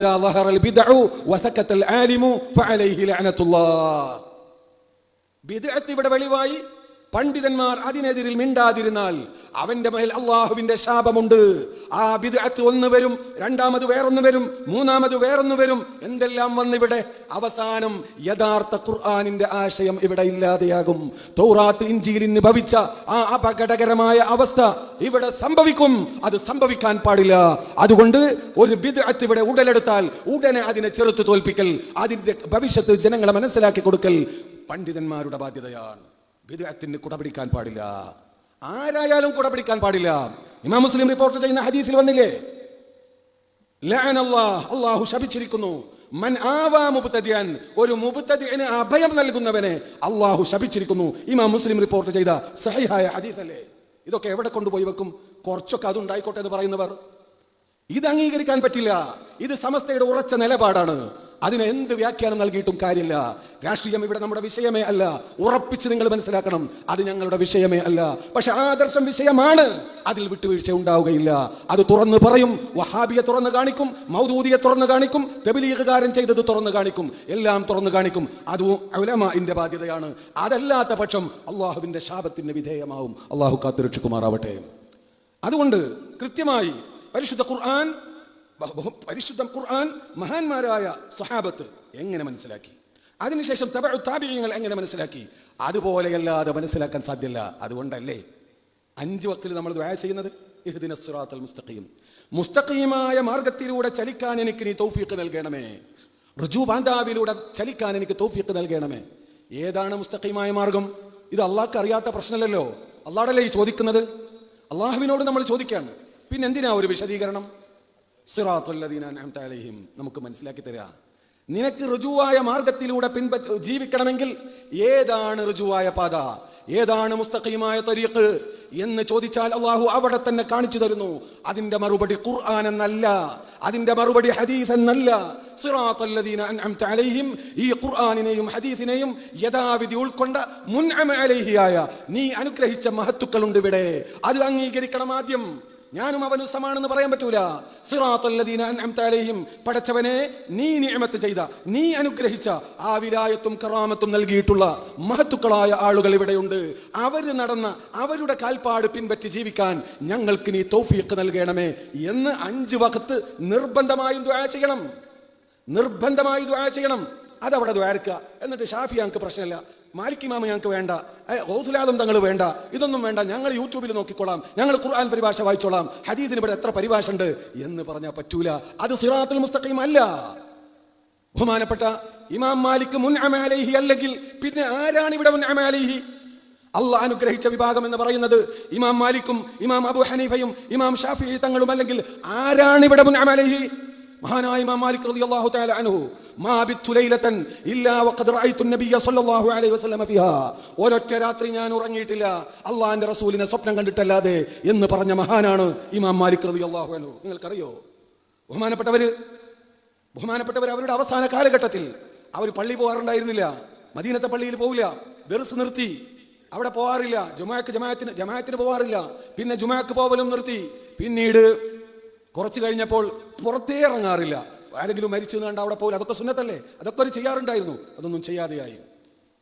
إذا ظهر البدع وسكت العالم فعليه لعنة الله ബിദ്അത്ത് ഇവിടെ വെളിവായി പണ്ഡിതന്മാർ അതിനെതിരിൽ മിണ്ടാതിരുന്നാൽ അവന്റെ മേൽ അള്ളാഹുവിന്റെ ശാപമുണ്ട്. ആ ബിദ്അത്ത് ഒന്ന് വരും രണ്ടാമത് വേറൊന്ന് വരും മൂന്നാമത് വേറൊന്ന് വരും. എന്തെല്ലാം വന്നിവിടെ? അവസാനം യഥാർത്ഥ ഖുർആാനിന്റെ ആശയം ഇവിടെ ഇല്ലാതെയാകും. തൗറാത്ത് ഇഞ്ചിയിലിന് ഭവിച്ച ആ അപകടകരമായ അവസ്ഥ ഇവിടെ സംഭവിക്കും. അത് സംഭവിക്കാൻ പാടില്ല. അതുകൊണ്ട് ഒരു ബിദ്അത്ത് ഇവിടെ ഉടലെടുത്താൽ ഉടനെ അതിനെ ചെറുത്തു തോൽപ്പിക്കൽ അതിന്റെ ഭവിഷ്യത്ത് ജനങ്ങളെ മനസ്സിലാക്കി കൊടുക്കൽ പണ്ഡിതന്മാരുടെ ബാധ്യതയാണ്. ബിദ്അത്തിന് കുടപിടിക്കാൻ പാടില്ല. ആരായാലും കുടപിടിക്കാൻ പാടില്ല. ഇമാം മുസ്ലിം റിപ്പോർട്ട് ചെയ്യുന്ന ഹദീസിൽ വന്നില്ലേ? അല്ലാഹു ശപിച്ചിരിക്കുന്നു. മൻ ആവാ മുബ്തദിയൻ ഒരു മുബ്തദിന് അഭയം നൽകുന്നവനെ അല്ലാഹു ശപിച്ചിരിക്കുന്നു. ഇമാം മുസ്ലിം റിപ്പോർട്ട് ചെയ്ത സഹിഹായ ഹദീസ് അല്ലേ ഇതൊക്കെ എവിടെ കൊണ്ടുപോയി വെക്കും? കുറച്ചൊക്കെ അത് ഉണ്ടായിക്കോട്ടെ എന്ന് പറയുന്നവർ. ഇത് അംഗീകരിക്കാൻ പറ്റില്ല. ഇത് സമസ്തയുടെ ഉറച്ച നിലപാടാണ്. അതിന് എന്ത് വ്യാഖ്യാനം നൽകിയിട്ടും കാര്യമില്ല. രാഷ്ട്രീയം ഇവിടെ നമ്മുടെ വിഷയമേ അല്ല. ഉറപ്പിച്ച് നിങ്ങൾ മനസ്സിലാക്കണം അത് ഞങ്ങളുടെ വിഷയമേ അല്ല. പക്ഷെ ആദർശം വിഷയമാണ്. അതിൽ വിട്ടുവീഴ്ച ഉണ്ടാവുകയില്ല. അത് തുറന്നു പറയും വഹാബിയെ തുറന്നു കാണിക്കും മൗദൂദിയെ തുറന്നു കാണിക്കും തെബിലീഗുകാരൻ ചെയ്തത് തുറന്നു കാണിക്കും എല്ലാം തുറന്നു കാണിക്കും. അതും ഉലമാന്റെ ബാധ്യതയാണ്. അതല്ലാത്ത പക്ഷം അള്ളാഹുവിന്റെ ശാപത്തിന് വിധേയമാവും. അള്ളാഹു കാത്തുരക്ഷിക്കുമാറാവട്ടെ. അതുകൊണ്ട് കൃത്യമായി പരിശുദ്ധ ഖുർആൻ പരിശുദ്ധ ഖുർആൻ മഹാന്മാരായ സഹാബത്ത് എങ്ങനെ മനസ്സിലാക്കി? അതിനുശേഷം തബഉ താബിഈങ്ങൾ എങ്ങനെ മനസ്സിലാക്കി? അതുപോലെയല്ലാതെ മനസ്സിലാക്കാൻ സാധ്യമല്ല അതുകൊണ്ടല്ലേ അഞ്ച് വക്തിൽ നമ്മൾ ദ്വായ ചെയ്യുന്നത്? ഇഹ്ദിന സിറാത്തൽ മുസ്തഖീം. മുസ്തഖീമായ മാർഗത്തിലൂടെ ചലിക്കാൻ എനിക്ക് നീ തൗഫീഖ് നൽകണമേ. ഋജു ബാന്ധാവിലൂടെ ചലിക്കാൻ എനിക്ക് തൗഫീഖ് നൽകണമേ. ഏതാണ് മുസ്തഖീമായ മാർഗം ഇത് അള്ളാഹ്ക്ക് അറിയാത്ത പ്രശ്നമല്ലല്ലോ. അള്ളാഹല്ലേ ഈ ചോദിക്കുന്നത്? അള്ളാഹുവിനോട് നമ്മൾ ചോദിക്കുകയാണ് പിന്നെ എന്തിനാ ഒരു വിശദീകരണം? സിറാത്തുല്ലദീന അൻഅംത അലൈഹിം. നമുക്ക് മനസ്സിലാക്കി തരിക നിനക്ക് ഋജുവായ മാർഗത്തിലൂടെ പിൻപറ്റ ജീവിക്കണമെങ്കിൽ ഏതാണ് ഋജുവായ പാത? ഏതാണ് മുസ്തഖീമായ തരീഖ്? എന്ന് ചോദിച്ചാൽ അള്ളാഹു അവിടെ തന്നെ കാണിച്ചു തരുന്നു. അതിന്റെ മറുപടി ഖുർആൻ എന്നല്ല. അതിന്റെ മറുപടി ഹദീസ് എന്നല്ല. അലൈഹിം. ഈ ഖുർആനിനെയും ഹദീസിനെയും യഥാവിധി ഉൾക്കൊണ്ട മുൻഅമ അലൈഹിയായ നീ അനുഗ്രഹിച്ച മഹത്തുക്കളുണ്ട് ഇവിടെ. അത് അംഗീകരിക്കണം ആദ്യം. ഞാനും അവനും സമാണെന്ന് പറയാൻ പറ്റൂല. സിറാത്തല്ലദീന പടച്ചവനെ നീ നിയമത്ത് ചെയ്ത നീ അനുഗ്രഹിച്ച ആ വിലായത്തും കറാമത്തും നൽകിയിട്ടുള്ള മഹത്തുക്കളായ ആളുകൾ ഇവിടെയുണ്ട്. അവർ നടന്ന അവരുടെ കാൽപ്പാട് പിൻപറ്റി ജീവിക്കാൻ ഞങ്ങൾക്ക് നീ തൗഫീഖ് നൽകണമേ എന്ന് അഞ്ച് വഖത്ത് നിർബന്ധമായും ദുആ ചെയ്യണം. നിർബന്ധമായി ദുആ ചെയ്യണം. അതവിടെ ദ്വാരക്കുക എന്നിട്ട് ഷാഫി ഞങ്ങൾക്ക് പ്രശ്നമില്ല. മാലിക് ഇമാമ ഞങ്ങൾക്ക് വേണ്ട. ഹൗസുലാദം തങ്ങൾ വേണ്ട. ഇതൊന്നും വേണ്ട. ഞങ്ങൾ യൂട്യൂബിൽ നോക്കിക്കോളാം ഞങ്ങൾ ഖുർആൻ പരിഭാഷ വായിച്ചോളാം. ഹദീദിന് ഇവിടെ എത്ര പരിഭാഷ ഉണ്ട് എന്ന് പറഞ്ഞാൽ പറ്റൂല. അത് സിറാത്തുൽ മുസ്തഖീം അല്ല. ബഹുമാനപ്പെട്ട ഇമാം മാലിക് മുൻ അമാലേഹി അല്ലെങ്കിൽ പിന്നെ ആരാണ് ഇവിടെ മുൻ അമാലേഹി അള്ളാഹ് അനുഗ്രഹിച്ച വിഭാഗം എന്ന് പറയുന്നത് ഇമാം മാലിക്കും ഇമാം അബു ഹനീഫയും ഇമാം ഷാഫി തങ്ങളും അല്ലെങ്കിൽ ആരാണ് ഇവിടെ മുൻ അമാലേഹി മഹാനായ ഇമാം മാലിക് റളിയല്ലാഹു തആല അൻഹു. ഒരൊറ്റ രാത്രി ഞാൻ ഉറങ്ങിയിട്ടില്ല. അള്ളാഹിന്റെ റസൂലിനെ സ്വപ്നം കണ്ടിട്ടല്ലാതെ എന്ന് പറഞ്ഞ മഹാനാണ് ഇമാം മാലിക് റളിയല്ലാഹു അൻഹു. നിങ്ങൾക്കറിയോ? ബഹുമാനപ്പെട്ടവര് ബഹുമാനപ്പെട്ടവർ അവരുടെ അവസാന കാലഘട്ടത്തിൽ അവർ പള്ളി പോകാറുണ്ടായിരുന്നില്ല. മദീനത്തെ പള്ളിയിൽ പോവില്ല. ദർസ് നിർത്തി. അവിടെ പോകാറില്ല ജുമാക്ക് ജമാഅത്തിന് ജമാഅത്തിന് പോകാറില്ല പിന്നെ ജുമാക്ക് പോവലും നിർത്തി. പിന്നീട് കുറച്ച് കഴിഞ്ഞപ്പോൾ പുറത്തേ ഇറങ്ങാറില്ല. ആരെങ്കിലും മരിച്ചു കണ്ട അവിടെ പോകില്ല അതൊക്കെ സുന്നത്തല്ലേ? അതൊക്കെ ഒരു ചെയ്യാറുണ്ടായിരുന്നു. അതൊന്നും ചെയ്യാതെയായി.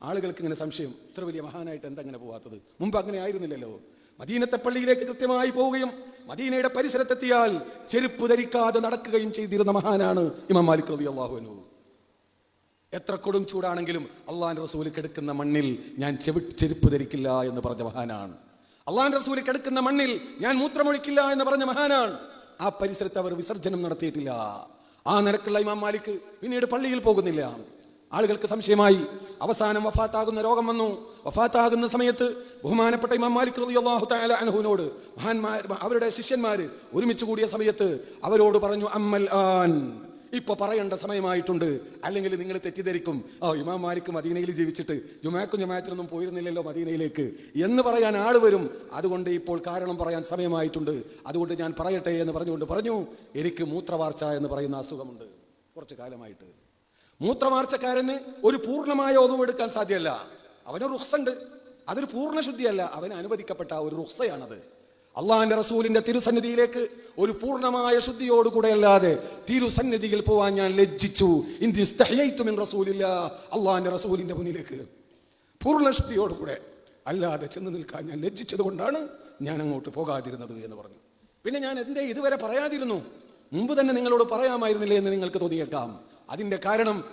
ആളുകൾക്ക് ഇങ്ങനെ സംശയം. ഇത്ര വലിയ മഹാനായിട്ട് എന്താ പോകാത്തത് മുമ്പ് അങ്ങനെ ആയിരുന്നില്ലല്ലോ. മദീനത്തെ പള്ളിയിലേക്ക് കൃത്യമായി പോവുകയും മദീനയുടെ പരിസരത്തെത്തിയാൽ ചെരുപ്പ് ധരിക്കാതെ നടക്കുകയും ചെയ്തിരുന്ന മഹാനാണ് ഇമാം മാലിക് റബി അള്ളാഹുനു എത്ര കൊടും ചൂടാണെങ്കിലും അള്ളാഹാൻ റസൂൽ കിടക്കുന്ന മണ്ണിൽ ഞാൻ ചെവി ചെരുപ്പ് ധരിക്കില്ല എന്ന് പറഞ്ഞ മഹാനാണ്. അള്ളാഹാൻ റസൂലി കിടക്കുന്ന മണ്ണിൽ ഞാൻ മൂത്രമൊഴിക്കില്ല എന്ന് പറഞ്ഞ മഹാനാണ്. ആ പരിസരത്ത് അവർ വിസർജനം നടത്തിയിട്ടില്ല. ആ നിലക്കുള്ള ഇമാം മാലിക് പിന്നീട് പള്ളിയിൽ പോകുന്നില്ല. ആളുകൾക്ക് സംശയമായി അവസാനം വഫാത്താകുന്ന രോഗം വന്നു. വഫാത്താകുന്ന സമയത്ത് ബഹുമാനപ്പെട്ട ഇമാം മാലിക് റളിയല്ലാഹു തആല മഹാന്മാർ അവരുടെ ശിഷ്യന്മാർ ഒരുമിച്ച് കൂടിയ സമയത്ത് അവരോട് പറഞ്ഞു അമ്മൽ ആൻ. ഇപ്പൊ പറയേണ്ട സമയമായിട്ടുണ്ട്. അല്ലെങ്കിൽ നിങ്ങൾ തെറ്റിദ്ധരിക്കും. ഓ ഇമാം മദീനയിൽ ജീവിച്ചിട്ട് ജുമാക്കും ജമാഅത്തിനൊന്നും പോയിരുന്നില്ലല്ലോ മദീനയിലേക്ക്. എന്ന് പറയാൻ ആൾ വരും. അതുകൊണ്ട് ഇപ്പോൾ കാരണം പറയാൻ സമയമായിട്ടുണ്ട്. അതുകൊണ്ട് ഞാൻ പറയട്ടെ എന്ന് പറഞ്ഞുകൊണ്ട് പറഞ്ഞു എനിക്ക് മൂത്രവാർച്ച എന്ന് പറയുന്ന അസുഖമുണ്ട്. കുറച്ച് കാലമായിട്ട്. മൂത്രവാർച്ചക്കാരന് ഒരു പൂർണമായ ഒതുവ് എടുക്കാൻ സാധ്യമല്ല. അവന് റുഹ്സുണ്ട്. അതൊരു പൂർണ ശുദ്ധിയല്ല അവന് അനുവദിക്കപ്പെട്ട ഒരു റുഹ്സയാണത്. അള്ളാഹിന്റെ റസൂലിന്റെ തിരുസന്നിധിയിലേക്ക് ഒരു പൂർണമായ ശുദ്ധിയോടുകൂടെ അല്ലാതെ തിരുസന്നിധിയിൽ പോവാൻ ഞാൻ ലജ്ജിച്ചു. ഇന്ത്യ മിൻ റസൂലില്ല അള്ളാഹിന്റെ റസൂലിന്റെ മുന്നിലേക്ക്. പൂർണ ശുദ്ധിയോടുകൂടെ അല്ലാതെ ചെന്ന് നിൽക്കാൻ ഞാൻ ലജ്ജിച്ചത് കൊണ്ടാണ് ഞാൻ അങ്ങോട്ട് പോകാതിരുന്നത് എന്ന് പറഞ്ഞു. പിന്നെ ഞാൻ എന്തേ ഇതുവരെ പറയാതിരുന്നു? മുമ്പ് തന്നെ നിങ്ങളോട് പറയാമായിരുന്നില്ലേ എന്ന് നിങ്ങൾക്ക് തോന്നിയേക്കാം. അതിന്റെ കാരണം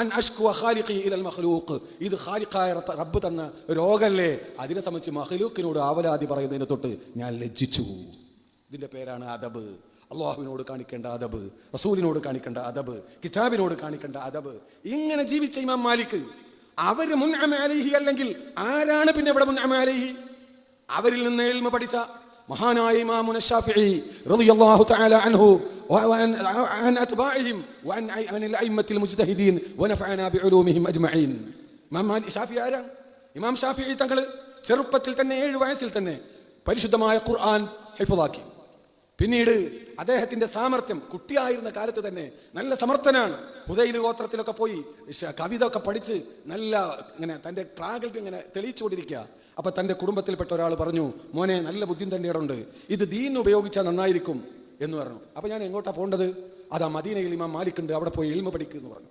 അൻ അഷ്കുവ ഖാലിഖി ഇലൽ മഖ്ലൂഖ് ഇത് ഖാലിഖായ റബ്ബ് തന്ന രോഗല്ലേ? അതിനെ സംബന്ധിച്ച് മഖ്ലൂക്കിനോട് ആവലാതി പറയുന്നതിനെ തൊട്ട് ഞാൻ ലജ്ജിച്ചു. ഇതിന്റെ പേരാണ് അദബ്. അള്ളാഹുവിനോട് കാണിക്കേണ്ട അദബ് റസൂലിനോട് കാണിക്കേണ്ട അദബ് കിതാബിനോട് കാണിക്കേണ്ട അദബ്. ഇങ്ങനെ ജീവിച്ച ഇമാം മാലിക് അവർ മുൻഅമലഹി അല്ലെങ്കിൽ ആരാണ് പിന്നെ ഇവിടെ മുൻ അമാലിഹി അവരിൽ നിന്ന് എൽമ പഠിച്ച മഹാനായ ഇമാമുന ഷാഫിഈ റളിയല്ലാഹു തആല അൻഹു وعن عن اتباعهم وعن عن الائمه المجتهدين ونفعنا بعلومهم اجمعين ഇമാം മാലിക് ഷാഫി ആരാണ് ഇമാം ഷാഫിഈ തങ്ങൾ ചെറുപ്പത്തിൽ തന്നെ ഏഴ് വയസ്സിൽ തന്നെ പരിശുദ്ധമായ ഖുർആൻ ഹിഫ്ളാക്കി പിന്നീട് അദ്ദേഹത്തിന്റെ സാമർത്ഥ്യം കുട്ടിയായിരുന്ന കാലത്ത് തന്നെ നല്ല സമർത്ഥനാണ് ഹുദൈൽ ഗോത്രത്തിലൊക്കെ പോയി ശ- കവിത ഒക്കെ പഠിച്ച് നല്ല ഇങ്ങനെ തന്റെ പ്രാഗൽഭ്യം ഇങ്ങനെ തെളിയിച്ചുകൊണ്ടിരിക്കുക അപ്പൊ തന്റെ കുടുംബത്തിൽപ്പെട്ട ഒരാൾ പറഞ്ഞു മോനെ നല്ല ബുദ്ധി തന്റെ ഉണ്ട് ഇത് ദീൻ ഉപയോഗിച്ചാൽ നന്നായിരിക്കും എന്ന് പറഞ്ഞു. അപ്പൊ ഞാൻ എങ്ങോട്ടാ പോകേണ്ടത് അതാ മദീനയിൽ ഇമാം മാലിക് ഉണ്ട് അവിടെ പോയി ഇൽമ പഠിക്കുക എന്ന് പറഞ്ഞു.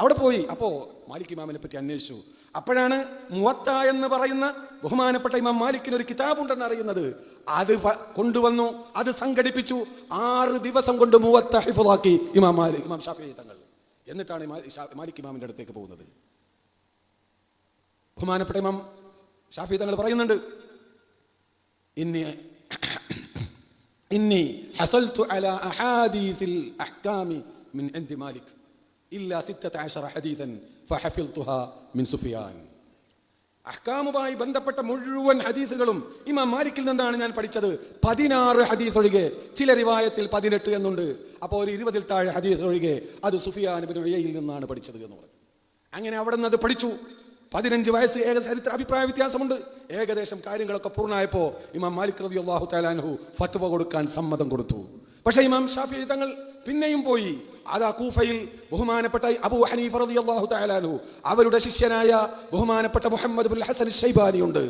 അവിടെ പോയി അപ്പോ മാലിക് ഇമാമിനെ പറ്റി അന്വേഷിച്ചു. അപ്പോഴാണ് മുവത്ത എന്ന് പറയുന്ന ബഹുമാനപ്പെട്ട ഇമാം മാലിക്കിന് ഒരു കിതാബുണ്ടെന്ന് അറിയുന്നത്. അത് കൊണ്ടുവന്നു അത് സംഘടിപ്പിച്ചു. ആറ് ദിവസം കൊണ്ട് മുവത്ത ഹിഫുലാക്കി ഇമാം മാലിക് ഇമാം ഷാഫി തങ്ങൾ. എന്നിട്ടാണ് മാലിക് ഇമാമിന്റെ അടുത്തേക്ക് പോകുന്നത്. ബഹുമാനപ്പെട്ട ഇമാം ഷാഫി തങ്ങൾ പറയുന്നുണ്ട് ഇന്നി ഇന്നി ഹസൽതു അല അഹാദീസിൽ അഹ്കാമി മിൻ ഇൻദി മാലിക്. ഇല്ല സിത്തത അശറ ഹദീസൻ ഫഹഫിൽതുഹാ മിൻ സുഫിയാൻ. അഹ്കാമുമായി ബന്ധപ്പെട്ട മുഴുവൻ ഹദീസുകളും ഇമാം മാലിക്കിൽ നിന്നാണ് ഞാൻ പഠിച്ചത്. പതിനാറ് ഹദീസ് ഒഴികെ ചില റിവായത്തിൽ പതിനെട്ട് എന്നുണ്ട്. അപ്പോൾ ഒരു ഇരുപതിൽ താഴെ ഹദീസ് ഒഴികെ അത് സുഫിയാൻ ബിൻ ഉയയിൽ നിന്നാണ് പഠിച്ചത് എന്ന് പറഞ്ഞു. അങ്ങനെ അവിടെ നിന്ന് അത് പഠിച്ചു. പതിനഞ്ച് വയസ്സ് ഏക ചരിത്ര അഭിപ്രായ വ്യത്യാസമുണ്ട്. ഏകദേശം കാര്യങ്ങളൊക്കെ പൂർണമായപ്പോൾ ഇമാം മാലിക് റബി അള്ളാഹു തലാൻഹു ഫത്വ കൊടുക്കാൻ സമ്മതം കൊടുത്തു. പക്ഷെ ഇമാം ഷാഫി തങ്ങൾ പിന്നെയും പോയി. അതാ കൂഫയിൽ ബഹുമാനപ്പെട്ട അബു ഹനീഫ് റബി അള്ളാഹു തലാൻഹു അവരുടെ ശിഷ്യനായ ബഹുമാനപ്പെട്ട മുഹമ്മദ് ബുൽ ഹസൻ ഷൈബാനി ഉണ്ട്.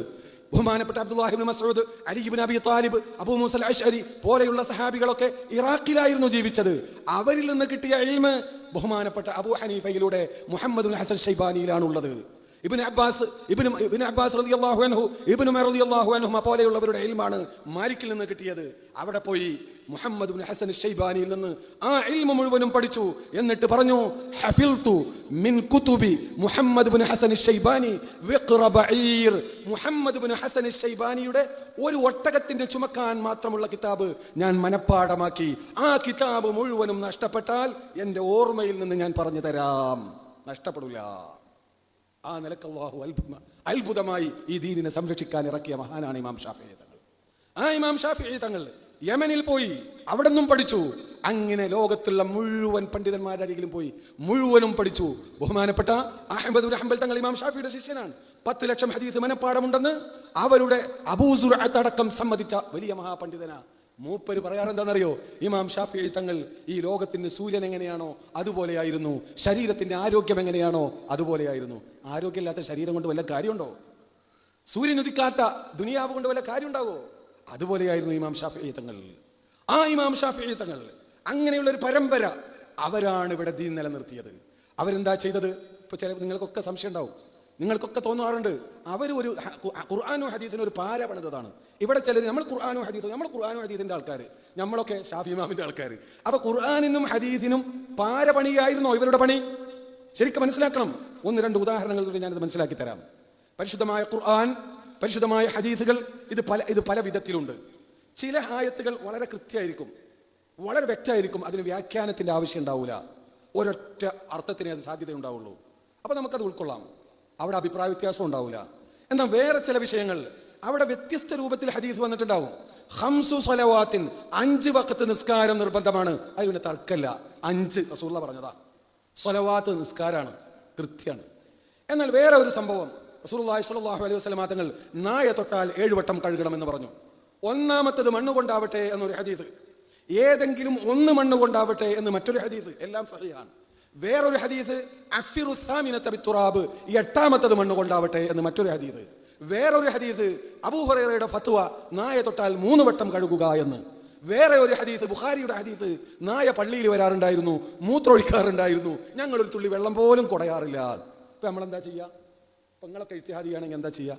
ബഹുമാനപ്പെട്ട Abdullah ibn Masood Ali ibn Abi Talib Abu Musa al Ashari പോലെയുള്ള സഹാബികളൊക്കെ ഇറാഖിലായിരുന്നു ജീവിച്ചത്. അവരിൽ നിന്ന് കിട്ടിയ ഇൽമ് ബഹുമാനപ്പെട്ട അബൂ ഹനീഫയിലൂടെ മുഹമ്മദ് ഹസൻ ഷൈബാനിയിലാണുള്ളത് ഇബിൻ അബ്ബാസ് ഇബിൻ ഇബിൻ അബ്ബാസ് റതി റളിയല്ലാഹു അൻഹു ഇബ്നു ഉമർ റളിയല്ലാഹു അൻഹുമ പോലെയുള്ളവരുടെ ഇൽമാണ് മാലിക്കിൽ നിന്ന് കിട്ടിയത്. അവിടെ പോയി മുഹമ്മദ് ബിൻ ഹസൻ ഷൈബാനിയിൽ നിന്ന് ആ ഇൽമ മുഴുവനും പഠിച്ചു. എന്നിട്ട് പറഞ്ഞു ഹഫിൽതു മിൻ കുതുബി മുഹമ്മദ് ബിൻ ഹസൻ വിഖ്റ ബഈർ. മുഹമ്മദ് ബിൻ ഹസൻ ഷൈബാനിയുടെ ഒരു ഒട്ടകത്തിന്റെ ചുമക്കാൻ മാത്രമുള്ള കിതാബ് ഞാൻ മനഃപ്പാടമാക്കി ആ കിതാബ് മുഴുവനും നഷ്ടപ്പെട്ടാൽ എന്റെ ഓർമ്മയിൽ നിന്ന് ഞാൻ പറഞ്ഞു തരാം. നഷ്ടപ്പെടില്ല ആ നിലയ്ക്ക് അള്ളാഹു അത്ഭുത അത്ഭുതമായി ഈ ദീനിനെ സംരക്ഷിക്കാൻ ഇറക്കിയ മഹാനാണ് ഇമാം ഷാഫി തങ്ങൾ. ആ ഇമാം ഷാഫി തങ്ങൾ യമനിൽ പോയി അവിടെ നിന്നും പഠിച്ചു. അങ്ങനെ ലോകത്തുള്ള മുഴുവൻ പണ്ഡിതന്മാരുടെ അരികിലും പോയി മുഴുവനും പഠിച്ചു. ബഹുമാനപ്പെട്ട അഹമ്മദ് ഹംബൽ തങ്ങൾ ഇമാം ഷാഫിയുടെ ശിഷ്യനാണ്. പത്ത് ലക്ഷം ഹദീസ് മനപ്പാടമുണ്ടെന്ന് അവരുടെ അബൂസുർ അടക്കം സമ്മതിച്ച വലിയ മഹാപണ്ഡിതനാ മൂപ്പര് പറയാറെന്താണെന്നറിയോ ഇമാം ഷാഫി തങ്ങൾ ഈ ലോകത്തിന് സൂര്യൻ എങ്ങനെയാണോ അതുപോലെയായിരുന്നു. ശരീരത്തിന്റെ ആരോഗ്യം എങ്ങനെയാണോ അതുപോലെയായിരുന്നു. ആരോഗ്യമില്ലാത്ത ശരീരം കൊണ്ട് വല്ല കാര്യമുണ്ടോ? സൂര്യൻ ഉദിക്കാത്ത ദുനിയാവ് കൊണ്ട് വല്ല കാര്യമുണ്ടാവോ? അതുപോലെയായിരുന്നു ഇമാം ഷാഫി തങ്ങൾ. ആ ഇമാം ഷാഫി തങ്ങൾ അങ്ങനെയുള്ള ഒരു പരമ്പര അവരാണ് ഇവിടെ ദീൻ നിലനിർത്തിയത്. അവരെന്താ ചെയ്തത്? ഇപ്പൊ ചില നിങ്ങൾക്കൊക്കെ സംശയം ഉണ്ടാവും നിങ്ങൾക്കൊക്കെ തോന്നാറുണ്ട്. അവർ ഒരു ഖുർആാനോ ഹദീത്തിന് ഒരു പാര പണിതതാണ്. ഇവിടെ ചിലർ നമ്മൾ ഖുർആാനോ ഹദീസും നമ്മൾ ഖുർആാനോ ഹദീസിന്റെ ആൾക്കാർ നമ്മളൊക്കെ ഷാഫി ഇമാമിന്റെ ആൾക്കാർ അപ്പൊ ഖുർആാനിനും ഹദീസിനും പാര പണിയായിരുന്നോ ഇവരുടെ പണി? ശരിക്കും മനസ്സിലാക്കണം. ഒന്ന് രണ്ട് ഉദാഹരണങ്ങളിലൂടെ ഞാനിത് മനസ്സിലാക്കി തരാം. പരിശുദ്ധമായ ഖുർആൻ പരിശുദ്ധമായ ഹദീസുകൾ ഇത് പല ഇത് പല വിധത്തിലുണ്ട്. ചില ആയത്തുകൾ വളരെ കൃത്യമായിരിക്കും. വളരെ വ്യക്തമായിരിക്കും. അതിന് വ്യാഖ്യാനത്തിന്റെ ആവശ്യം ഉണ്ടാവില്ല ഒരൊറ്റ അർത്ഥത്തിനേ അത് സാധ്യത ഉണ്ടാവുള്ളൂ അപ്പൊ നമുക്കത് ഉൾക്കൊള്ളാം. അവിടെ അഭിപ്രായ വ്യത്യാസം ഉണ്ടാവില്ല എന്നാൽ വേറെ ചില വിഷയങ്ങളിൽ അവിടെ വ്യത്യസ്ത രൂപത്തിൽ ഹദീസ് വന്നിട്ടുണ്ടാവും. ഹംസു സലവാത്തിൻ അഞ്ച് വക്കത്ത് നിസ്കാരം നിർബന്ധമാണ്. അത് പിന്നെ തർക്കല്ല. അഞ്ച് റസൂള്ള പറഞ്ഞതാ. സ്വലവാത്ത് നിസ്കാരാണ് കൃത്യാണ്. എന്നാൽ വേറെ ഒരു സംഭവം റസൂലുള്ളാഹി സ്വല്ലല്ലാഹു അലൈഹി വസല്ലം തങ്ങൾ നായ തൊട്ടാൽ ഏഴുവട്ടം കഴുകണമെന്ന് പറഞ്ഞു. ഒന്നാമത്തത് മണ്ണ് കൊണ്ടാവട്ടെ എന്നൊരു ഹദീസ്. ഏതെങ്കിലും ഒന്ന് മണ്ണ് കൊണ്ടാവട്ടെ എന്ന് മറ്റൊരു ഹദീസ്. എല്ലാം സഹിയാണ് വേറൊരു ഹദീസ് അഫിറു സാമിനത്ത ഈ എട്ടാമത്തത് മണ്ണ് കൊണ്ടാവട്ടെ എന്ന് മറ്റൊരു ഹദീസ്. വേറൊരു ഹദീസ് അബൂഹുറയുടെ ഫത്വ നായ തൊട്ടാൽ മൂന്ന് വട്ടം കഴുകുക എന്ന്. വേറെ ഒരു ഹദീസ് ബുഖാരിയുടെ ഹദീസ് നായ പള്ളിയിൽ വരാറുണ്ടായിരുന്നു മൂത്രമൊഴിക്കാറുണ്ടായിരുന്നു. ഞങ്ങളൊരു തുള്ളി വെള്ളം പോലും കുടയാറില്ല. ഇപ്പൊ നമ്മളെന്താ ചെയ്യുക ഇപ്പൊ നിങ്ങളൊക്കെ ഇത്തിഹാദിയാണെങ്കിൽ എന്താ ചെയ്യുക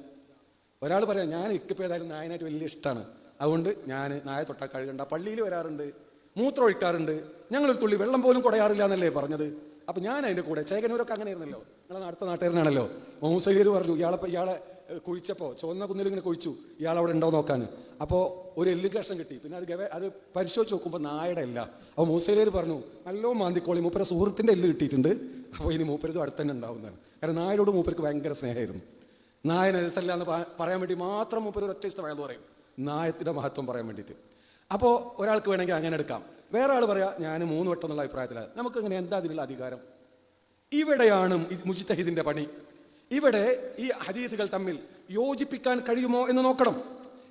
ഒരാൾ പറയാം ഞാൻ ഇക്കിപ്പോൾ ഏതായാലും നായനായിട്ട് വലിയ ഇഷ്ടമാണ് അതുകൊണ്ട് ഞാൻ നായ തൊട്ടാൽ കഴുകണ്ട. പള്ളിയിൽ വരാറുണ്ട്. മൂത്രം ഒഴിക്കാറുണ്ട് ഞങ്ങളൊരു തുള്ളി വെള്ളം പോലും കുടയാറില്ല എന്നല്ലേ പറഞ്ഞത്? അപ്പൊ ഞാൻ അതിന്റെ കൂടെ ചേകനൂരൊക്കെ അങ്ങനെ ആയിരുന്നല്ലോ നിങ്ങളെ അടുത്ത നാട്ടുകാരനാണല്ലോ. മൗസലിയർ പറഞ്ഞു ഇയാളെ ഇയാളെ കുഴിച്ചപ്പോൾ കുഴിച്ചപ്പോ ചുവന്ന കുന്നിലിങ്ങനെ കുഴിച്ചു. ഇയാൾ അവിടെ ഉണ്ടോ നോക്കാൻ അപ്പോൾ ഒരു എല്ലു കഷ്ണം കിട്ടി. പിന്നെ അത് അത് പരിശോധിച്ച് നോക്കുമ്പോൾ നായുടെ അല്ല അപ്പോൾ മൂസലിയർ പറഞ്ഞു നല്ലോ മാന്തിക്കോളി മൂപ്പര സുഹൃത്തിന്റെ എല്ല് കിട്ടിയിട്ടുണ്ട്. അപ്പോൾ ഇനി മൂപ്പരത് അടുത്ത് തന്നെ ഉണ്ടാവുന്നതാണ്. കാരണം നായരോട് മൂപ്പർക്ക് ഭയങ്കര സ്നേഹമായിരുന്നു. നായ നരസല്ല എന്ന് പറയാൻ വേണ്ടി മാത്രം മൂപ്പര് ഒറ്റ ഇഷ്ടമായെന്ന് പറയും നായത്തിന്റെ മഹത്വം പറയാൻ വേണ്ടിയിട്ട്. അപ്പോൾ ഒരാൾക്ക് വേണമെങ്കിൽ അങ്ങനെ എടുക്കാം. വേറെ ആൾ പറയാം ഞാൻ മൂന്ന് വട്ടം എന്നുള്ള അഭിപ്രായത്തിലാണ് നമുക്ക് അങ്ങനെ എന്താ അതിനുള്ള അധികാരം? ഇവിടെയാണ് മുജിത്തഹിദിന്റെ പണി. ഇവിടെ ഈ ഹദീസുകൾ തമ്മിൽ യോജിപ്പിക്കാൻ കഴിയുമോ എന്ന് നോക്കണം.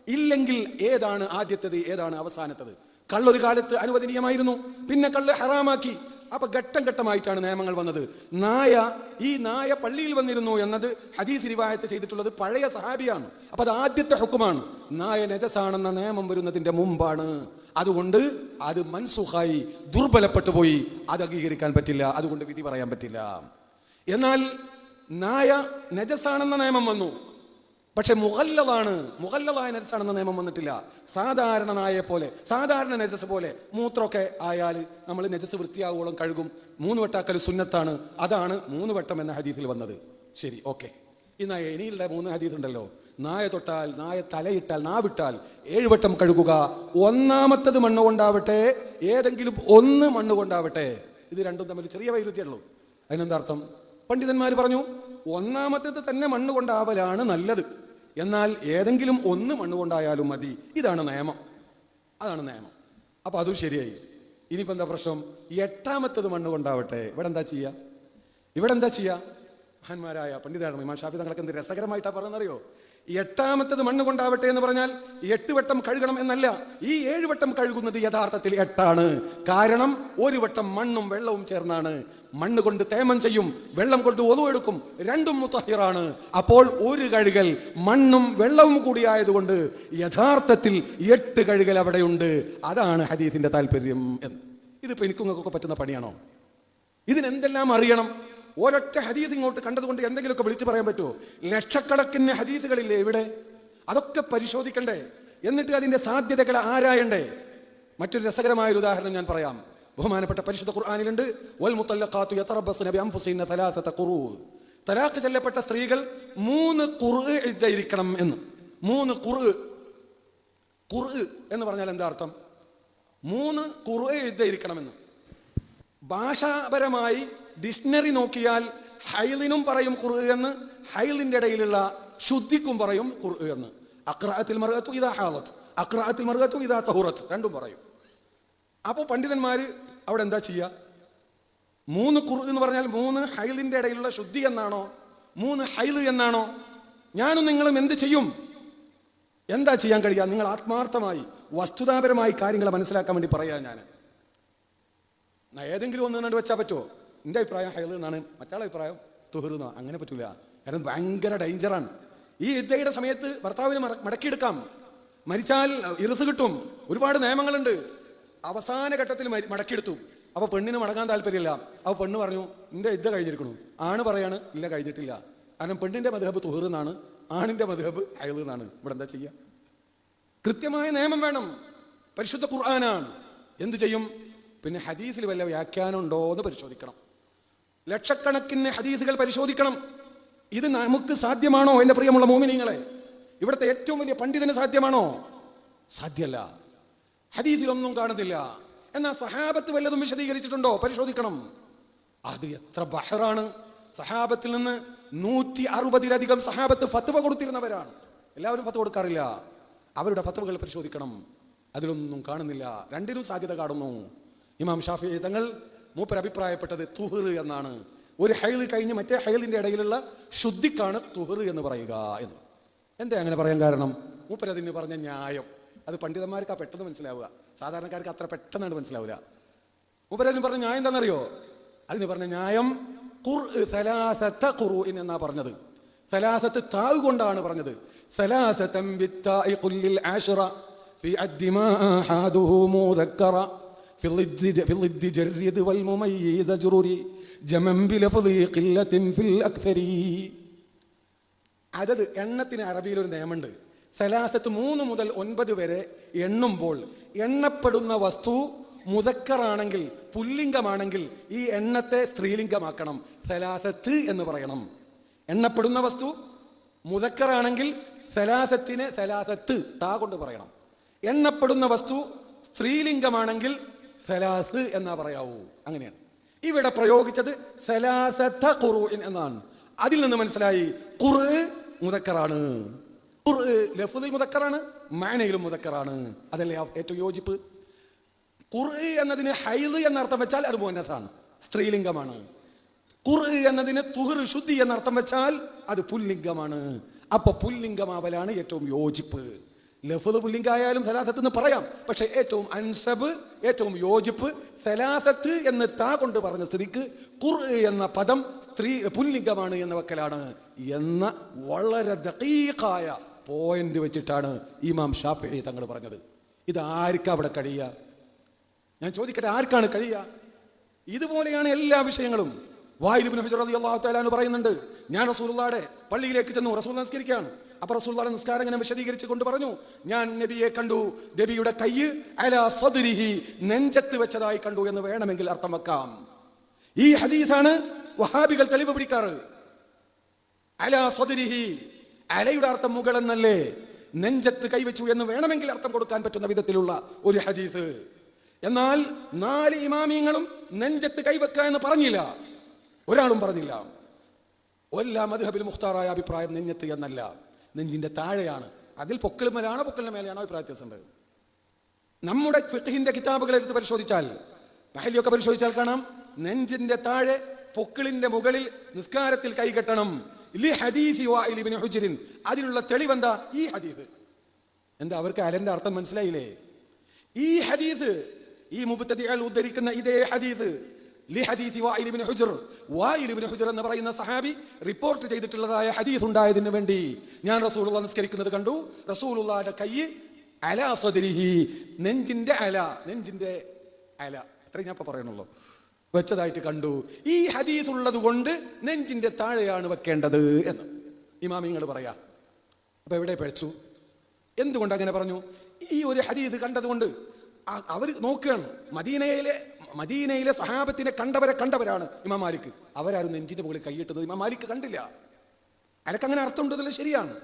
ഇല്ലെങ്കിൽ ഏതാണ് ആദ്യത്തേത് ഏതാണ് അവസാനത്തത്? കള്ളൊരു കാലത്ത് അനുവദനീയമായിരുന്നു. പിന്നെ കള്ള് ഹറാമാക്കി. അപ്പൊ ഘട്ടം ഘട്ടമായിട്ടാണ് നിയമങ്ങൾ വന്നത്. നായ ഈ നായ പള്ളിയിൽ വന്നിരുന്നു എന്നത് ഹദീസ് റിവായത്ത് ചെയ്തിട്ടുള്ളത് പഴയ സഹാബിയാണ്. അപ്പൊ അത് ആദ്യത്തെ ഹുക്കുമാണ്. നായ നജസാണെന്ന നിയമം വരുന്നതിന്റെ മുമ്പാണ്. അതുകൊണ്ട് അത് മൻസുഖായി ദുർബലപ്പെട്ടു പോയി. അത് അംഗീകരിക്കാൻ പറ്റില്ല. അതുകൊണ്ട് വിധി പറയാൻ പറ്റില്ല. എന്നാൽ നായ നജസാണെന്ന നിയമം വന്നു. പക്ഷെ മുഹല്ലതാണ് മുഹല്ലതായ നെസ്സാണെന്ന നിയമം വന്നിട്ടില്ല. സാധാരണ നായെ പോലെ സാധാരണ നെജസ് പോലെ മൂത്രമൊക്കെ ആയാൽ നമ്മൾ നെജസ് വൃത്തിയാവോളം കഴുകും. മൂന്ന് വട്ടാക്കൽ സുന്നത്താണ്. അതാണ് മൂന്ന് വട്ടം എന്ന ഹദീസിൽ വന്നത്. ശരി ഓക്കെ. ഈ നായ ഇനിയുള്ള മൂന്ന് ഹദീസ് ഉണ്ടല്ലോ. നായ തൊട്ടാൽ നായ തലയിട്ടാൽ നാവിട്ടാൽ ഏഴ് വട്ടം കഴുകുക. ഒന്നാമത്തത് മണ്ണ് കൊണ്ടാവട്ടെ ഏതെങ്കിലും ഒന്ന് മണ്ണ് കൊണ്ടാവട്ടെ. ഇത് രണ്ടും തമ്മിൽ ചെറിയ വൈരുദ്ധ്യമുള്ളൂ. അതിനെന്താർത്ഥം? പണ്ഡിതന്മാർ പറഞ്ഞു ഒന്നാമത്തേത് തന്നെ മണ്ണ് കൊണ്ടാവലാണ് നല്ലത്. എന്നാൽ ഏതെങ്കിലും ഒന്ന് മണ്ണ് കൊണ്ടായാലും മതി. ഇതാണ് നിയമം. അതാണ് നിയമം. അപ്പൊ അതും ശരിയായി. ഇനിയിപ്പോ എന്താ പ്രശ്നം? എട്ടാമത്തത് മണ്ണ് കൊണ്ടാവട്ടെ. ഇവിടെ എന്താ ചെയ്യുക ഇവിടെ എന്താ ചെയ്യുക മഹാന്മാരായ പണ്ഡിതാണ് ഇമാം ഷാഫി തങ്ങളൊക്കെ എന്ത് രസകരമായിട്ടാ പറയുന്നറിയോ? എട്ടാമത്തത് മണ്ണ് കൊണ്ടാവട്ടെ എന്ന് പറഞ്ഞാൽ എട്ട് വട്ടം കഴുകണം എന്നല്ല. ഈ ഏഴ് വട്ടം കഴുകുന്നത് യഥാർത്ഥത്തിൽ എട്ടാണ്. കാരണം ഒരു വട്ടം മണ്ണും വെള്ളവും ചേർന്നാണ്. മണ്ണ് കൊണ്ട് തേമം ചെയ്യും വെള്ളം കൊണ്ട് ഒതുവെടുക്കും രണ്ടും മുത്തഹിറാണ്. അപ്പോൾ ഒരു കഴുകൽ മണ്ണും വെള്ളവും കൂടിയായതുകൊണ്ട് യഥാർത്ഥത്തിൽ എട്ട് കഴുകൽ അവിടെയുണ്ട്. അതാണ് ഹദീസിന്റെ താല്പര്യം എന്ന്. ഇതിപ്പോൾ എനിക്കും പറ്റുന്ന പണിയാണോ? ഇതിനെന്തെല്ലാം അറിയണം? ഒരൊറ്റ ഹദീസ് ഇങ്ങോട്ട് കണ്ടതുകൊണ്ട് എന്തെങ്കിലുമൊക്കെ വിളിച്ചു പറയാൻ പറ്റുമോ? ലക്ഷക്കണക്കിന് ഹദീസുകളില്ലേ ഇവിടെ? അതൊക്കെ പരിശോധിക്കണ്ടേ? എന്നിട്ട് അതിന്റെ സാധ്യതകൾ ആരായണ്ടേ? മറ്റൊരു രസകരമായ ഒരു ഉദാഹരണം ഞാൻ പറയാം. ബഹുമാനപ്പെട്ട പരിശുദ്ധ ഖുർആാനിലുണ്ട് വൽ മുത്തല്ലഖാത്തു തലാസത ഖുറൂ തലാഖ് ചെല്ലപ്പെട്ട സ്ത്രീകൾ മൂന്ന് കുറു ഇരിക്കണം എന്ന്. മൂന്ന് കുറു കുറു എന്ന് പറഞ്ഞാൽ എന്താ അർത്ഥം? മൂന്ന് ഖുർആ എഴുതിയിരിക്കണമെന്ന് ഭാഷാപരമായി ഡിക്ഷണറി നോക്കിയാൽ ഹൈലിനും പറയും കുറു എന്ന് ഹൈലിന്റെ ഇടയിലുള്ള ശുദ്ധിക്കും പറയും കുറു എന്ന്. അക്രാത്തിൽ മറുകത്തു ഇതാ ഹാലത്ത് അക്രാത്തിൽ മറുകത്തു ഇതാ തഹുറത്ത് രണ്ടും പറയും. അപ്പോൾ പണ്ഡിതന്മാർ അവിടെ എന്താ ചെയ്യുക മൂന്ന് കുറു എന്ന് പറഞ്ഞാൽ മൂന്ന് ഹൈലിന്റെ ഇടയിലുള്ള ശുദ്ധി എന്നാണോ? മൂന്ന് ഹൈൽ എന്നാണോ? ഞാനും നിങ്ങളും എന്ത് ചെയ്യും? എന്താ ചെയ്യാൻ കഴിയുക നിങ്ങൾ ആത്മാർത്ഥമായി വസ്തുതാപരമായി കാര്യങ്ങൾ മനസ്സിലാക്കാൻ വേണ്ടി പറയാ ഞാൻ ഏതെങ്കിലും ഒന്ന് കണ്ടു വെച്ചാൽ പറ്റുമോ എന്റെ അഭിപ്രായം ഹൈൽ എന്നാണ്. മറ്റാളെ അഭിപ്രായം തുഹറുന്ന അങ്ങനെ പറ്റില്ല കാരണം ഭയങ്കര ഡേഞ്ചറാണ് ഈ യുദ്ധയുടെ സമയത്ത് ഭർത്താവിനെ മട- മടക്കിയെടുക്കാം. മരിച്ചാൽ ഇറസ് കിട്ടും. ഒരുപാട് നിയമങ്ങളുണ്ട്. അവസാന ഘട്ടത്തിൽ മടക്കിയെടുത്തു. അപ്പൊ പെണ്ണിന് മടങ്ങാൻ താല്പര്യമില്ല. അപ്പൊ പെണ്ണ് പറഞ്ഞു നിന്റെ ഇത് കഴിഞ്ഞിരിക്കണു. ആണ് പറയാണ് ഇല്ല കഴിഞ്ഞിട്ടില്ല. കാരണം പെണ്ണിന്റെ മധുഹബ് തുഹറുന്നാണ് ആണിന്റെ മധുഹബ് അയലെന്നാണ് ഇവിടെ എന്താ ചെയ്യുക കൃത്യമായ നിയമം വേണം. പരിശുദ്ധ ഖുർആനാണ്. എന്തു ചെയ്യും? പിന്നെ ഹദീസിൽ വല്ല വ്യാഖ്യാനം ഉണ്ടോ എന്ന് പരിശോധിക്കണം. ലക്ഷക്കണക്കിന് ഹദീസുകൾ പരിശോധിക്കണം. ഇത് നമുക്ക് സാധ്യമാണോ? എന്റെ പ്രിയമുള്ള മോമിനിങ്ങളെ? ഇവിടുത്തെ ഏറ്റവും വലിയ പണ്ഡിതന് സാധ്യമാണോ? സാധ്യമല്ല. ഹദീസിലൊന്നും കാണുന്നില്ല. എന്നാൽ സഹാബത്ത് വല്ലതും വിശദീകരിച്ചിട്ടുണ്ടോ? പരിശോധിക്കണം. അത് എത്ര ബഹറാണ്. സഹാബത്തിൽ നിന്ന് നൂറ്റി അറുപതിലധികം സഹാബത്ത് ഫത്വ കൊടുത്തിരുന്നവരാണ്. എല്ലാവരും ഫത്വ കൊടുക്കാറില്ല. അവരുടെ ഫത്വകൾ പരിശോധിക്കണം. അതിലൊന്നും കാണുന്നില്ല. രണ്ടിനും സാധ്യത കാണുന്നു. ഇമാം ഷാഫി തങ്ങൾ മൂപ്പർ അഭിപ്രായപ്പെട്ടത് തുഹർ എന്നാണ്. ഒരു ഹൈൽ കഴിഞ്ഞ് മറ്റേ ഹൈലിന്റെ ഇടയിലുള്ള ശുദ്ധിക്കാണ് തുഹർ എന്ന് പറയുക എന്ന്. എന്താ അങ്ങനെ പറയാൻ കാരണം? മൂപ്പരതിന് പറഞ്ഞ ന്യായം. അത് പണ്ഡിതന്മാർക്ക് ആ പെട്ടെന്ന് മനസ്സിലാവുക സാധാരണക്കാർക്ക് അത്ര പെട്ടെന്നാണ് മനസ്സിലാവില്ല മൂപ്പരതിന് പറഞ്ഞ ന്യായം എന്താണെന്നറിയോ അതിന് പറഞ്ഞ ന്യായം ഖുർഇ സലാസത്ത ഖുർഇൻ എന്നാ പറഞ്ഞത് സലാസത്ത് താവ് കൊണ്ടാണ് പറഞ്ഞത് സലാസത്തം ബിത്താഇ ഖുല്ലിൽ ആശറ في عد ما أحاده مذكرا في الضد في الضد جرد والمميز جرري جمن بلفظ قلة في الأكثر അതത് എണ്ണത്തിന് അറബിയിൽ ഒരു നിയമമുണ്ട് സലാസത്ത് മൂന്ന് മുതൽ ഒൻപത് വരെ എണ്ണുമ്പോൾ എണ്ണപ്പെടുന്ന വസ്തു മുതക്കറാണെങ്കിൽ പുല്ലിംഗമാണെങ്കിൽ ഈ എണ്ണത്തെ സ്ത്രീലിംഗമാക്കണം. സലാസത്ത് എന്ന് പറയണം. എണ്ണപ്പെടുന്ന വസ്തു മുതക്കറാണെങ്കിൽ സലാസത്തിനെ സലാസത്ത് താ കൊണ്ട് പറയണം. എണ്ണപ്പെടുന്ന വസ്തു സ്ത്രീലിംഗമാണെങ്കിൽ സലാസ് എന്നാ പറയാവൂ. അങ്ങനെയാണ്. ഇവിടെ പ്രയോഗിച്ചത് സലാസത്ത കുറു എന്നാണ്. അതിൽ നിന്ന് മനസ്സിലായി ഖുറ് മുതക്കറാണ് ലഫ്ദിൽ മുതക്കറാണ് മാനയിലും മുതക്കറാണ് അതല്ലേ ഏറ്റവും യോജിപ്പ്? കുറു എന്നതിന് ഹൈദ് എന്നർത്ഥം വെച്ചാൽ അത് മോനസാണ് സ്ത്രീലിംഗമാണ്. കുറു എന്നതിന് തുഹർ ശുദ്ധി എന്നർത്ഥം വെച്ചാൽ അത് പുല്ലിംഗമാണ്. അപ്പൊ പുല്ലിംഗമാവലാണ് ഏറ്റവും യോജിപ്പ്. ലഫുദ് പുല്ലിംഗായാലും സലാസത്ത് എന്ന് പറയാം പക്ഷെ ഏറ്റവും അൻസബ് ഏറ്റവും യോജിപ്പ് സലാസത്ത് എന്ന് താ കൊണ്ട് പറഞ്ഞ സ്ത്രീക്ക് ഖുർആ എന്ന പദം സ്ത്രീ പുല്ലിംഗമാണ് എന്ന വക്കലാണ്. എന്ന വളരെ ദഖീഖായ പോയിന്റ് വെച്ചിട്ടാണ് ഇമാം ഷാഫി തങ്ങൾ പറഞ്ഞത്. ഇത് ആർക്കാ അവിടെ കഴിയുക? ഞാൻ ചോദിക്കട്ടെ ആർക്കാണ് കഴിയുക? ഇതുപോലെയാണ് എല്ലാ വിഷയങ്ങളും. വായിലുബിൻ ഹജർ അലി അള്ളാഹു പറയുന്നുണ്ട് ഞാൻ റസൂലുള്ളാടെ പള്ളിയിലേക്ക് ചെന്നു റസൂൽ നമസ്കരിക്കുകയാണ്. അപ്പൊ റസൂള്ള നിസ്കാരം ഇങ്ങനെ വിശദീകരിച്ച് കൊണ്ട് പറഞ്ഞു ഞാൻ നബിയെ കണ്ടു നബിയുടെ കൈ അലാ സദ്രിഹി നെഞ്ചത്ത് വെച്ചതായി കണ്ടു എന്ന് വേണമെങ്കിൽ അർത്ഥം വെക്കാം. ഈ ഹദീസാണ് വഹാബികൾ തെളിവ് പിടിക്കാറ്. അല സദ്രിഹി അലയുടെ അർത്ഥം മുകളെന്നല്ലേ? നെഞ്ചത്ത് കൈവച്ചു എന്ന് വേണമെങ്കിൽ അർത്ഥം കൊടുക്കാൻ പറ്റുന്ന വിധത്തിലുള്ള ഒരു ഹദീസ്. എന്നാൽ നാല് ഇമാമിയങ്ങളും നെഞ്ചത്ത് കൈവെക്കുക എന്ന് പറഞ്ഞില്ല. ഒരാളും പറഞ്ഞില്ല. എല്ലാ മധുഹബിൽ മുഖ്താറായ അഭിപ്രായം നെഞ്ഞത്ത് എന്നല്ല. നെഞ്ചിന്റെ താഴെയാണ്. അതിൽ പൊക്കിളിമേലാണോ മേലാണോ പൊക്കിളിന് മേലെയാണോ അഭിപ്രായ വ്യത്യാസമുണ്ട്? നമ്മുടെ ഫിഖിന്റെ കിതാബുകൾ എടുത്ത് പരിശോധിച്ചാൽ മഹലിയൊക്കെ പരിശോധിച്ചാൽ കാണാം നെഞ്ചിന്റെ താഴെ പൊക്കിളിന്റെ മുകളിൽ നിസ്കാരത്തിൽ കൈകെട്ടണം. ഹുജ്റിൻ അതിനുള്ള തെളിവെന്താ? ഈ ഹദീസ്. എന്താ അവർക്ക് അലന്റെ അർത്ഥം മനസ്സിലായില്ലേ? ഈ ഹദീസ് ഈ മുബത്തതികൾ ഉദ്ധരിക്കുന്ന ഇതേ ഹദീസ് ലി ഹദീസി വാഇൽ ഇബ്നു ഹുജ്ർ. വാഇൽ ഇബ്നു ഹുജ്ർ എന്ന് പറയുന്ന സഹാബി റിപ്പോർട്ട് ചെയ്തിട്ടുള്ളതായ ഹദീസ് ഉണ്ടായതിനു വേണ്ടി ഞാൻ റസൂൽ നിസ്കരിക്കുന്നത് കണ്ടു. റസൂലുള്ളാഹിന്റെ കൈ അല സദരിഹി. നെഞ്ചിന്റെ അല നെഞ്ചിന്റെ അല. അത്രയും ഞാൻ ഇപ്പൊ പറയണുള്ളൂ വെച്ചതായിട്ട് കണ്ടു. ഈ ഹദീസ് ഉള്ളത് കൊണ്ട് നെഞ്ചിന്റെ താഴെയാണ് വെക്കേണ്ടത് എന്ന്. ഇമാമിങ്ങൾ പറയാ. അപ്പൊ എവിടെ പഴച്ചു എന്തുകൊണ്ട് അങ്ങനെ പറഞ്ഞു? ഈ ഒരു ഹദീസ് കണ്ടതുകൊണ്ട് അവർ നോക്കുകയാണ്. മദീനയിലെ മദീനയിലെ സഹാബത്തിനെ കണ്ടവരെ കണ്ടവരാണ് ഇമാം മാലിക്. അവരാരും നെഞ്ചിന്റെ മുകളിൽ കൈയിട്ടത് ഇമാം മാലിക് കണ്ടില്ല. അനക്കങ്ങനെ അർത്ഥമുണ്ടെന്നല്ല ശരിയാണ്.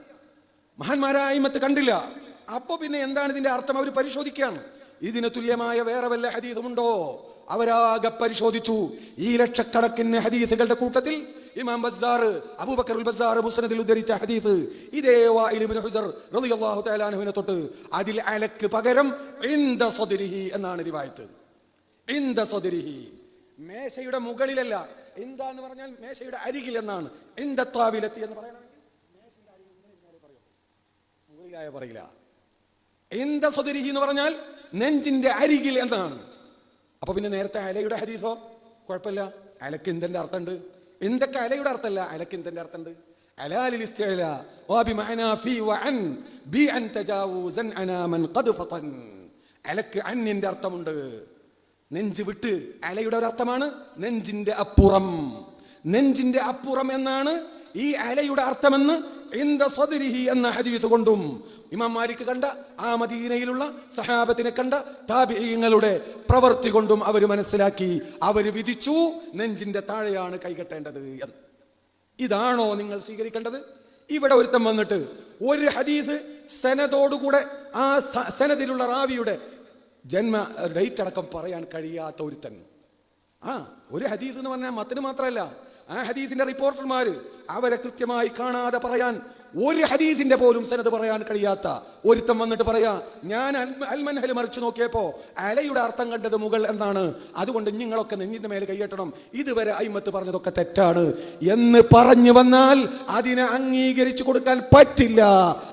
മഹാന്മാരായ ഇമ്മത്ത് കണ്ടില്ല. അപ്പൊ പിന്നെ എന്താണ് ഇതിന്റെ അർത്ഥം? അവർ പരിശോധിക്കുകയാണ്. ഇതിന് തുല്യമായ വേറെ വല്ല ഹദീസുമുണ്ടോ അവരാകെ പരിശോധിച്ചു. ഈ ലക്ഷക്കണക്കിന് ഹദീസുകളുടെ കൂട്ടത്തിൽ ഇമാം ബസാർ അബൂബക്കർ ബസാർ മുസ്നദിൽ ഉദ്ധരിച്ച ഹദീസ് ഇതേ റളിയല്ലാഹു തആല അൻഹുവിനെ തൊട്ട് അതിൽ അലക്ക് പകരം ഇൻദ സദരിഹി എന്നാണ് റിവായത്ത് ഇൻദ സദരിഹി. മേശയുടെ മുകളിലല്ല. ഇന്ദ എന്ന് പറഞ്ഞാൽ മേശയുടെ അരികിൽ എന്നാണ്. ഇന്ദ താവിലെത്തി എന്ന് പറയണമെങ്കിൽ. മുകളിലായ പറയില്ല. ഇന്ദ സദരിഹി എന്ന് പറഞ്ഞാൽ നെഞ്ചിന്റെ അരികിൽ എന്നാണ്. അപ്പൊ പിന്നെ നേരത്തെ അലയുടെ ഹദീസോ? കുഴപ്പമില്ല. അലക്ക് ഇന്ദന്റെ അർത്ഥമുണ്ട്? എന്തൊക്കെ അലയുടെ അർത്ഥമല്ല? അലക്ക് എന്തെന്റെ അർത്ഥമുണ്ട്? അലക്ക് അന്നിന്റെ അർത്ഥമുണ്ട്. നെഞ്ച് വിട്ട് അലയുടെ അർത്ഥമാണ് നെഞ്ചിന്റെ അപ്പുറം. നെഞ്ചിന്റെ അപ്പുറം എന്നാണ് ഈ അലയുടെ അർത്ഥമെന്ന് എന്ന ഹദീസ് കൊണ്ടും ഇമാം കണ്ട ആ മദീനയിലുള്ള സഹാബത്തിനെ കണ്ട താപീയങ്ങളുടെ പ്രവൃത്തി കൊണ്ടും അവർ മനസ്സിലാക്കി അവർ വിധിച്ചു നെഞ്ചിന്റെ താഴെയാണ് കൈകെട്ടേണ്ടത് എന്ന്. ഇതാണോ നിങ്ങൾ സ്വീകരിക്കേണ്ടത്? ഇവിടെ ഒരുത്തം വന്നിട്ട് ഒരു ഹദീസ് സെനതോടുകൂടെ ആ സെനതിലുള്ള റാവിയുടെ ജന്മ ഡേറ്റ് അടക്കം പറയാൻ കഴിയാത്ത ഒരുത്തൻ. ആ ഒരു ഹദീസ് എന്ന് പറഞ്ഞാൽ മത്തിന് മാത്രമല്ല ആ ഹദീസിന്റെ റിപ്പോർട്ടർമാര് അവരെ കൃത്യമായി കാണാതെ പറയാൻ ഒരു ഹദീസിന്റെ പോലും സനത് പറയാൻ കഴിയാത്ത ഒരുത്തം വന്നിട്ട് പറയാ ഞാൻ അൽമൻഹൽ മറിച്ചു നോക്കിയപ്പോ അലയുടെ അർത്ഥം കണ്ടത് മുകൾ എന്നാണ്. അതുകൊണ്ട് നിങ്ങളൊക്കെ നെഞ്ഞിന്റെ മേലെ കൈയ്യട്ടണം ഇതുവരെ അയിമത്ത് പറഞ്ഞതൊക്കെ തെറ്റാണ്. എന്ന് പറഞ്ഞു വന്നാൽ അതിനെ അംഗീകരിച്ചു കൊടുക്കാൻ പറ്റില്ല.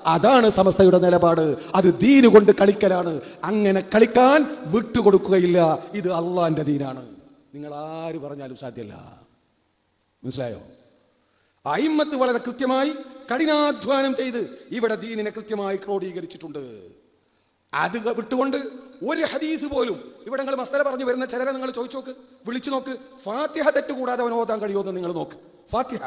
അതാണ് സമസ്തയുടെ നിലപാട്. അത് ദീന് കൊണ്ട് കളിക്കലാണ്. അങ്ങനെ കളിക്കാൻ വിട്ടുകൊടുക്കുകയില്ല. ഇത് അള്ളാന്റെ ദീനാണ്. നിങ്ങൾ ആര് പറഞ്ഞാലും സാധ്യമല്ല മനസ്സിലായോ? അയിമ്മത്ത് വളരെ കൃത്യമായി കഠിനാധ്വാനം ചെയ്ത് ഇവിടെ ദീനിനെ കൃത്യമായി ക്രോഡീകരിച്ചിട്ടുണ്ട്. അത് വിട്ടുകൊണ്ട് ഒരു ഹദീസ് പോലും ഇവിടെ നിങ്ങൾ മസല പറഞ്ഞു വരുന്ന ചിലരെ നിങ്ങൾ ചോദിച്ചു നോക്ക് വിളിച്ചു നോക്ക്. ഫാത്തിഹ തെറ്റ് കൂടാതെ അവൻ ഓതാൻ കഴിയുമെന്ന് നിങ്ങൾ നോക്ക്. ഫാത്തിഹ.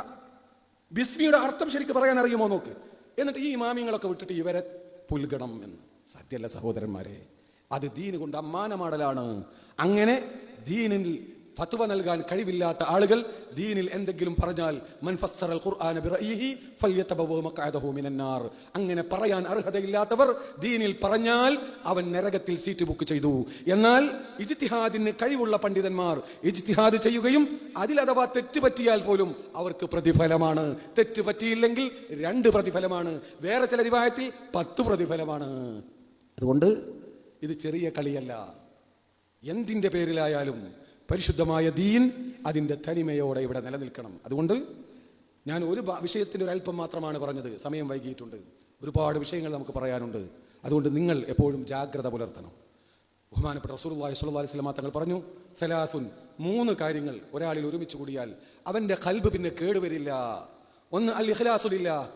ബിസ്മിയുടെ അർത്ഥം ശരിക്കും പറയാൻ അറിയുമോ നോക്ക്. എന്നിട്ട് ഈ ഇമാമിങ്ങളൊക്കെ വിട്ടിട്ട് ഇവരെ പുൽഗണം എന്ന്. സത്യല്ല സഹോദരന്മാരെ അത് ദീന് കൊണ്ട് അമ്മാനമാടലാണ്. അങ്ങനെ ദീനിൽ ഫത്വ നൽകാൻ കഴിവില്ലാത്ത ആളുകൾ ദീനിൽ എന്തെങ്കിലും പറഞ്ഞാൽ മൻഫസ്സറൽ ഖുർആന ബിറഈഹി ഫല്യതബവ്വ മഖഅദഹു മിനന്നാർ. അങ്ങനെ പറയാൻ അർഹതയില്ലാത്തവർ ദീനിൽ പറഞ്ഞാൽ അവൻ നരകത്തിൽ സീറ്റ് ബുക്ക് ചെയ്തു. എന്നാൽ ഇജ്തിഹാദിന് കഴിവുള്ള പണ്ഡിതന്മാർ ഇജ്തിഹാദ് ചെയ്യുകയും അതിൽ അഥവാ തെറ്റ് പറ്റിയാൽ പോലും അവർക്ക് പ്രതിഫലമാണ്. തെറ്റ് പറ്റിയില്ലെങ്കിൽ രണ്ട് പ്രതിഫലമാണ്. വേറെ ചില റിവായത്തിൽ പത്ത് പ്രതിഫലമാണ്. അതുകൊണ്ട് ഇത് ചെറിയ കളിയല്ല. എന്തിന്റെ പേരിലായാലും പരിശുദ്ധമായ ദീൻ അതിന്റെ തനിമയോടെ ഇവിടെ നിലനിൽക്കണം. അതുകൊണ്ട് ഞാൻ ഒരു വിഷയത്തിന്റെ ഒരു അല്പം മാത്രമാണ് പറഞ്ഞത്. സമയം വൈകിയിട്ടുണ്ട്. ഒരുപാട് വിഷയങ്ങൾ നമുക്ക് പറയാനുണ്ട്. അതുകൊണ്ട് നിങ്ങൾ എപ്പോഴും ജാഗ്രത പുലർത്തണം. ബഹുമാനപ്പെട്ട റസൂലുള്ളാഹി സ്വല്ലല്ലാഹി അലൈഹി വസല്ലം തങ്ങൾ പറഞ്ഞു സലാസുൻ മൂന്ന് കാര്യങ്ങൾ ഒരാളിൽ ഒരുമിച്ച് കൂടിയാൽ അവന്റെ കൽബ് പിന്നെ കേടുവരില്ല ഒന്ന് അൽ ഇഖ്ലാസുലില്ല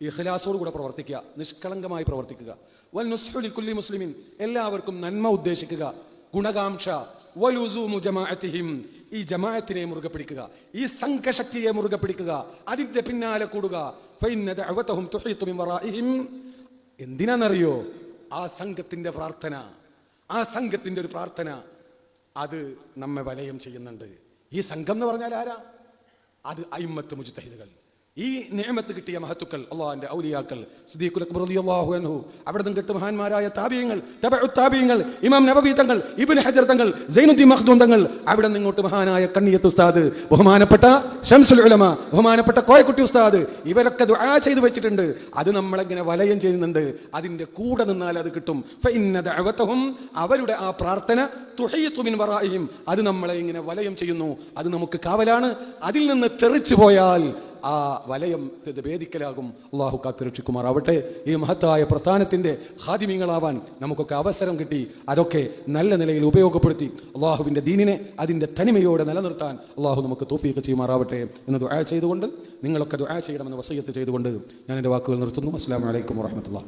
ഇഖ്ലാസോട് കൂടെ പ്രവർത്തിക്കുക. നിഷ്കളങ്കമായി പ്രവർത്തിക്കുക. വൽ നുസ്ഹു കുല്ലി മുസ്ലിമിൻ. എല്ലാവർക്കും നന്മ ഉദ്ദേശിക്കുക. ഗുണകാംക്ഷ. വലുസൂമു ജമാഅത്തിഹിം. ഈ ജമാഅത്തിനെ മുറുകെ പിടിക്കുക. ഈ സംഘശക്തിയെ മുറുകെ പിടിക്കുക. അതിന്റെ പിന്നാലെ കൂടുക. എന്തിനാണെന്നറിയോ? ആ സംഘത്തിന്റെ പ്രാർത്ഥന. ആ സംഘത്തിന്റെ ഒരു പ്രാർത്ഥന. അത് നമ്മെ വലയം ചെയ്യുന്നുണ്ട്. ഈ സംഘം എന്ന് പറഞ്ഞാൽ ആരാ? അത് അയിമത്ത് മുജ്തഹിദുകൾ. ഈ നിയമത്ത് കിട്ടിയ മഹത്തുക്കൾ അള്ളാഹിന്റെ ഔലിയാക്കൾ സിദ്ദീഖുൽ അക്ബർ റളിയല്ലാഹു അൻഹു അവിടെ നിന്ന് കിട്ടും മഹാന്മാരായ താബിയങ്ങൾ തബഉ താബിയങ്ങൾ ഇമാം നബവി തങ്ങൾ ഇബ്നു ഹജർ തങ്ങൾ സൈനുദ്ദീൻ മഖ്ദൂം തങ്ങൾ. അവിടെ നിന്ന് ഇങ്ങോട്ട് മഹാനായ കണ്ണിയത്ത് ഉസ്താദ് ബഹുമാനപ്പെട്ട ഷംസുൽ ഉലമ ബഹുമാനപ്പെട്ട കോയക്കുട്ടി ഉസ്താദ് ഇവരൊക്കെ ദുആ ചെയ്തു വെച്ചിട്ടുണ്ട്. അത് നമ്മളെങ്ങനെ വലയം ചെയ്യുന്നുണ്ട്? അതിന്റെ കൂടെ നിന്നാൽ അത് കിട്ടും. ഫഇന്ന അവരുടെ ആ പ്രാർത്ഥന തുഹയ്യത്തു മിൻ അത് നമ്മളെ ഇങ്ങനെ വലയം ചെയ്യുന്നു. അത് നമുക്ക് കാവലാണ്. അതിൽ നിന്ന് തെറിച്ചു പോയാൽ ആ വലയം ഭേദിക്കലാകും അള്ളാഹു കാത്തുരക്ഷിക്കുമാറാവട്ടെ. ഈ മഹത്തായ പ്രസ്ഥാനത്തിന്റെ ഹാദിമ്യങ്ങളാവാൻ നമുക്കൊക്കെ അവസരം കിട്ടി. അതൊക്കെ നല്ല നിലയിൽ ഉപയോഗപ്പെടുത്തി. അള്ളാഹുവിന്റെ ദീനിനെ അതിന്റെ തനിമയോടെ നിലനിർത്താൻ അള്ളാഹു നമുക്ക് തോഫീക്ക് ചെയ്യുമാറാവട്ടെ എന്ന് ദുആ ചെയ്തുകൊണ്ട് നിങ്ങളൊക്കെ ദുആ ചെയ്യണമെന്ന് വസയ്യത്ത് ചെയ്തുകൊണ്ട് ഞാൻ എന്റെ വാക്കുകൾ നിർത്തുന്നു. അസ്സാം വലൈക്കും വാഹമത്തുള്ള